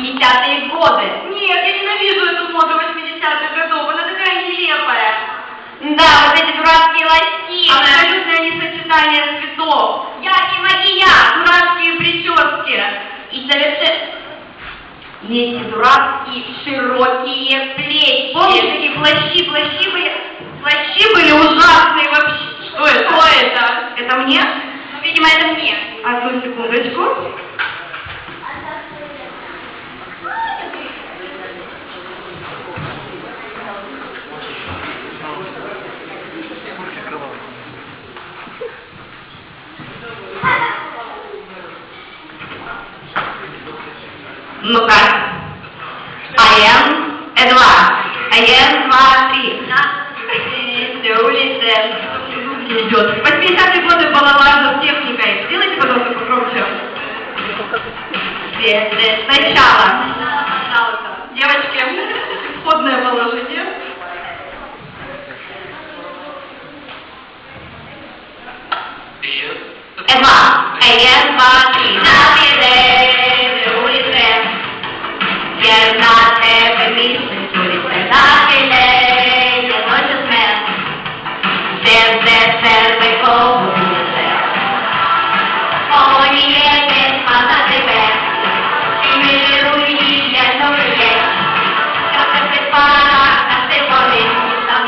сейчас в моде 80-е годы. Нет, я ненавижу эту моду 80-х годов, она такая нелепая. Да, вот эти дурацкие лосины. Абсолютное несочетание цветов. Яркий макияж. Дурацкие прически. И совершенно... Эти дурацкие широкие плечи. Помнишь, такие плащи, плащи были, плащи были ужасные вообще. Что это? Что это? Это мне? Ну, видимо, это мне. Одну секундочку. Ну-ка. Один, э, два. Один, два, три. На улице. Идет. 80-е годы с техникой. Сделайте, пожалуйста, погромче. Э, Сначала. Девочки, входное положение. Э, Два. Один, два, три. Є на тебе місце нахиляє ночі смерть, де де тебе ковується. О, ні, де спада тебе, і я ноє. Та тебе пара, та ти волі, там.